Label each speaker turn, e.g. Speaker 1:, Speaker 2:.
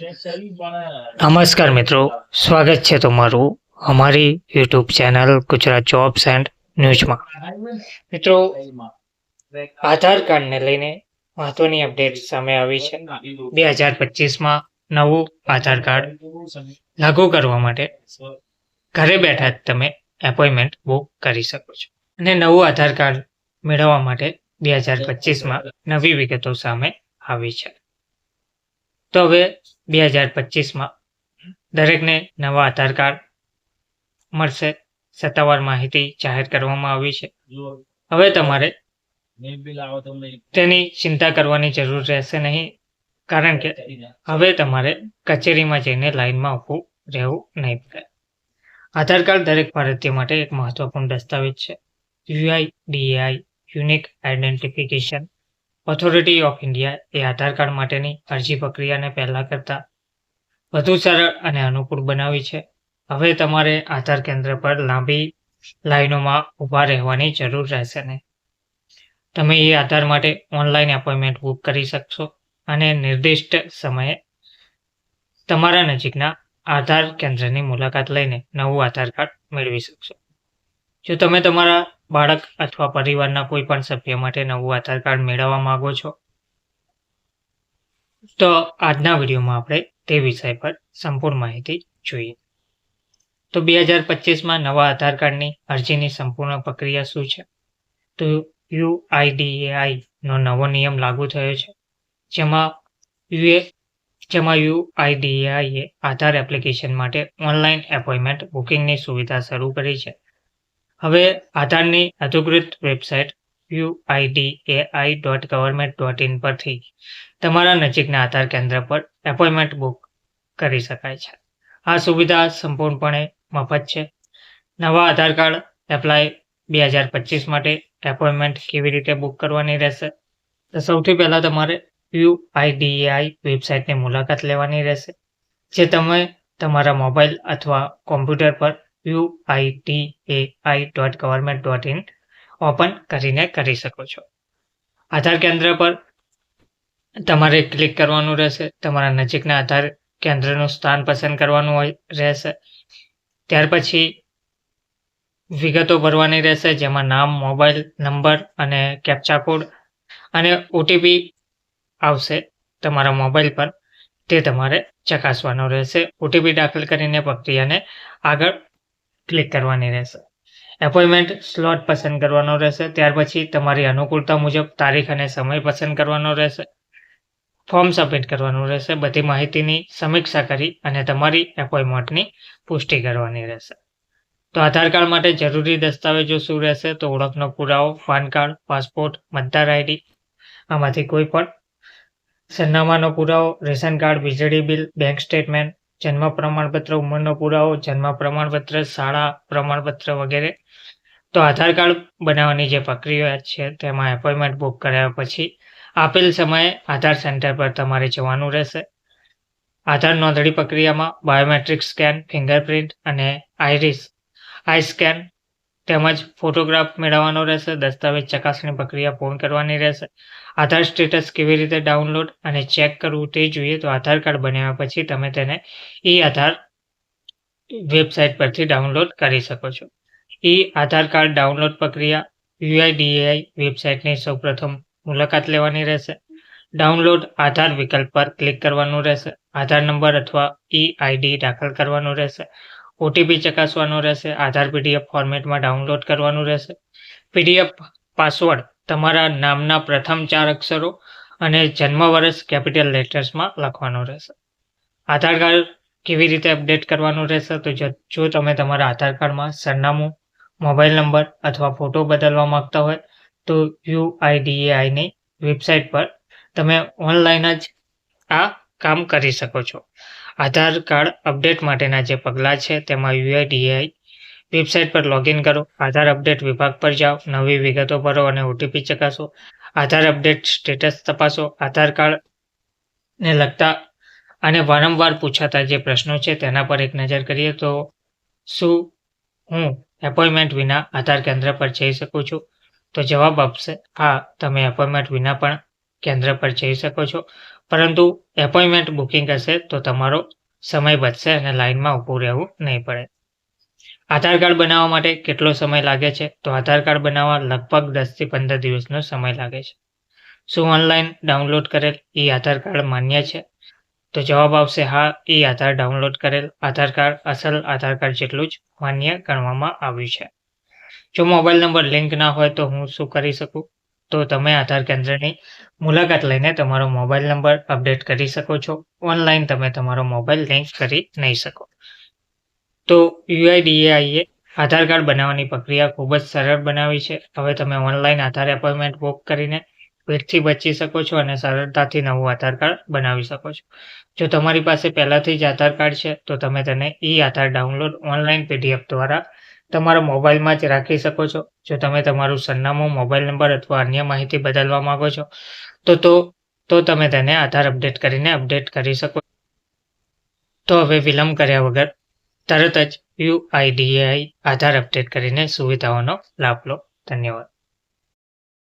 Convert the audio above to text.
Speaker 1: નમસ્કાર મિત્રો, સ્વાગત છે તમારું અમારી YouTube channel Gujarat jobs and ન્યૂઝમાં. મિત્રો, આધાર કાર્ડને લઈને મહત્વની અપડેટ સામે આવી છે. બે હજાર પચીસમાં નવું આધાર કાર્ડ લાગુ કરવા માટે ઘરે બેઠા જ તમે એપોઇન્ટમેન્ટ બુક કરી શકો છો. અને નવું આધાર કાર્ડ મેળવવા માટે બે હજાર પચીસમાં નવી વિગતો સામે આવી છે. તો હવે બે હજાર પચીસમાં દરેકને નવા આધાર કાર્ડ મળશે. સત્તાવાર માહિતી જાહેર કરવામાં આવી છે. હવે તમારે તેની ચિંતા કરવાની જરૂર રહેશે નહીં. કારણ કે હવે તમારે કચેરીમાં જઈને લાઇનમાં ઊભું રહેવું નહીં પડે. આધાર કાર્ડ દરેક ભારતીય માટે એક મહત્વપૂર્ણ દસ્તાવેજ છે. U I D A I unique identification authority of India A Aadhaar card માટેની અરજી પ્રક્રિયાને પહેલાં કરતાં વધુ સરળ અને અનુકૂળ બનાવી છે. હવે તમારે આધાર કેન્દ્ર પર લાંબી લાઈનોમાં ઊભા રહેવાની જરૂર રહેશે નહીં. તમે એ આધાર માટે ઓનલાઈન એપોઇન્ટમેન્ટ બુક કરી શકશો અને નિર્દિષ્ટ સમયે તમારા નજીકના આધાર કેન્દ્રની મુલાકાત લઈને નવું આધાર કાર્ડ મેળવી શકશો. જો તમે તમારા બાળક અથવા પરિવારના કોઈ પણ સભ્ય માટે નવું આધાર કાર્ડ મેળવવા માંગો છો? તો આજના વિડીયોમાં આપણે તે વિષય પર સંપૂર્ણ માહિતી જોઈએ. તો બે હજાર પચીસમાં નવા આધાર કાર્ડની અરજીની સંપૂર્ણ પ્રક્રિયા શું છે? તો યુઆઈડીએઆઈ નો નવો નિયમ લાગુ થયો છે, જેમાં યુએ, જેમાં યુઆઈડીએઆઈએ આધાર એપ્લિકેશન માટે ઓનલાઈન એપોઇન્ટમેન્ટ બુકિંગની સુવિધા શરૂ કરી છે. હવે આધારની અધિકૃત website U I D A I dot government dot in પરથી તમારા નજીકના આધાર કેન્દ્ર પર એપોઇન્ટમેન્ટ બુક કરી શકાય છે. આ સુવિધા સંપૂર્ણપણે મફત છે. નવા આધાર કાર્ડ એપ્લાય બે હજાર પચીસ માટે એપોઇન્ટમેન્ટ કેવી રીતે બુક કરવાની રહેશે? તો સૌથી પહેલાં તમારે યુઆઈડીએઆઈ વેબસાઇટની મુલાકાત લેવાની રહેશે, જે તમે તમારા મોબાઈલ અથવા કોમ્પ્યુટર પર U I T A I dot government dot in open કરીને કરી શકો છો. આધાર કેન્દ્ર પર તમારે ક્લિક કરવાનું રહેશે. તમારા નજીકના આધાર કેન્દ્રનું સ્થાન પસંદ કરવાનું હોય, રહેશે. ત્યાર પછી વિગતો ભરવાની રહેશે, જેમાં નામ, મોબાઈલ નંબર અને કેપ્ચા કોડ અને ઓટીપી આવશે તમારા મોબાઈલ પર. તે તમારે ચકાસવાનો રહેશે. ઓટીપી દાખલ કરીને પ્રક્રિયાને આગળ ક્લિક કરવાની રહેશે. એપોઇન્ટમેન્ટ સ્લોટ પસંદ કરવાનો રહેશે. ત્યાર પછી તમારી અનુકૂળતા મુજબ તારીખ અને સમય પસંદ કરવાનો રહેશે. ફોર્મ સબમિટ કરવાનું રહેશે. બધી માહિતીની સમીક્ષા કરી અને તમારી એપોઇન્ટમેન્ટની પુષ્ટિ કરવાની રહેશે. તો આધાર કાર્ડ માટે જરૂરી દસ્તાવેજો શું રહેશે? તો ઓળખનો પુરાવો, પાન કાર્ડ, પાસપોર્ટ, મતદાર આઈડી, આમાંથી કોઈ પણ સરનામાનો પુરાવો, રેશન કાર્ડ, વીજળી બિલ, બેંક સ્ટેટમેન્ટ જન્મ પ્રમાણપત્ર, ઉંમરનો પુરાવો, જન્મ પ્રમાણપત્ર, શાળા પ્રમાણપત્ર વગેરે. તો આધાર કાર્ડ બનાવવાની જે પ્રક્રિયા છે તેમાં એપોઇન્ટમેન્ટ બુક કર્યા પછી આપેલ સમયે આધાર સેન્ટર પર તમારે જવાનું રહેશે. આધાર નોંધણી પ્રક્રિયામાં બાયોમેટ્રિક સ્કેન ફિંગરપ્રિન્ટ અને આઈરિસ આઈ સ્કેન તેમજ ફોટોગ્રાફ મેળવવાનો રહેશે, દસ્તાવેજ ચકાસણી પ્રક્રિયા પૂર્ણ કરવાની રહેશે, આધાર સ્ટેટસ કેવી રીતે ડાઉનલોડ અને ચેક કરવું તે જોઈએ તો આધાર કાર્ડ બનાવ્યા પછી તમે તેને ઈ આધાર વેબસાઇટ પરથી ડાઉનલોડ કરી શકો છો. ઈ આધાર કાર્ડ ડાઉનલોડ પ્રક્રિયા યુઆઈડીએઆઈ વેબસાઇટની સૌપ્રથમ મુલાકાત લેવાની રહેશે. ડાઉનલોડ આધાર વિકલ્પ પર ક્લિક કરવાનું રહેશે. આધાર નંબર અથવા ઈ આઈડી દાખલ કરવાનું રહેશે. ઓટીપી ચકાસવાનો રહેશે, આધાર પીડીએફ ફોર્મેટમાં ડાઉનલોડ કરવાનું રહેશે. પીડીએફ પાસવર્ડ તમારા નામના પ્રથમ ચાર અક્ષરો અને જન્મ વર્ષ કેપિટલ લેટર્સમાં લખવાનો રહેશે. આધાર કાર્ડ કેવી રીતે અપડેટ કરવાનું રહેશે? તો જો તમે તમારા આધાર કાર્ડમાં સરનામું, મોબાઈલ નંબર અથવા ફોટો બદલવા માંગતા હોય, તો યુઆઈડીએઆઈની વેબસાઇટ પર તમે ઓનલાઈન જ આ કામ કરી શકો છો. આધાર કાર્ડ અપડેટ માટેના જે પગલાં છે, તેમાં યુઆઈડીએઆઈ વેબસાઇટ પર લોગિન કરો, આધાર અપડેટ વિભાગ પર જાઓ, નવી વિગતો ભરો અને ઓટીપી ચકાસો, આધાર અપડેટ સ્ટેટસ તપાસો, આધાર કાર્ડને લગતા અને વારંવાર પૂછાતા જે પ્રશ્નો છે, તેના પર એક નજર કરીએ તો શું હું એપોઇન્ટમેન્ટ વિના આધાર કેન્દ્ર પર જઈ શકું છું? તો જવાબ આપશે, હા, તમે એપોઇન્ટમેન્ટ વિના પણ કેન્દ્ર પર જઈ શકો છો. પરંતુ એપોઇન્ટમેન્ટ બુકિંગ હશે તો તમારો સમય બચશે અને લાઇનમાં ઊભું રહેવું નહીં પડે. આધાર કાર્ડ બનાવવા માટે કેટલો સમય લાગે છે? તો આધાર કાર્ડ બનાવવા લગભગ દસથી પંદર દિવસનો સમય લાગે છે. શું ઓનલાઈન ડાઉનલોડ કરેલ એ આધાર કાર્ડ માન્ય છે? તો જવાબ આવશે, હા એ આધાર ડાઉનલોડ કરેલ આધાર કાર્ડ અસલ આધાર કાર્ડ જેટલું જ માન્ય ગણવામાં આવ્યું છે. જો મોબાઈલ નંબર લિંક ના હોય તો હું શું કરી શકું? તો તમે આધાર કેન્દ્રની મુલાકાત લઈને તમારો મોબાઈલ નંબર અપડેટ કરી શકો છો. ઓનલાઈન તમે તમારો મોબાઈલ લિંક કરી નહીં શકો. તો યુઆઈડીએઆઈએ આધાર કાર્ડ બનાવવાની પ્રક્રિયા ખૂબ જ સરળ બનાવી છે. હવે તમે ઓનલાઈન આધાર એપોઇન્ટમેન્ટ બુક કરીને ભીડથી બચી શકો છો અને સરળતાથી નવું આધાર કાર્ડ બનાવી શકો છો. જો તમારી પાસે પહેલાંથી જ આધાર કાર્ડ છે, તો તમે તેને e Aadhaar download online P D F દ્વારા તમારા મોબાઈલમાં જ રાખી શકો છો. જો તમે તમારું સરનામું, મોબાઈલ નંબર અથવા અન્ય માહિતી બદલવા માંગો છો, તો તો તો તમે તેને આધાર અપડેટ કરીને અપડેટ કરી શકો. તો હવે વિલંબ કર્યા વગર તરત જ યુઆઈડીએઆઈ આધાર અપડેટ કરીને સુવિધાઓનો લાભ લો. ધન્યવાદ.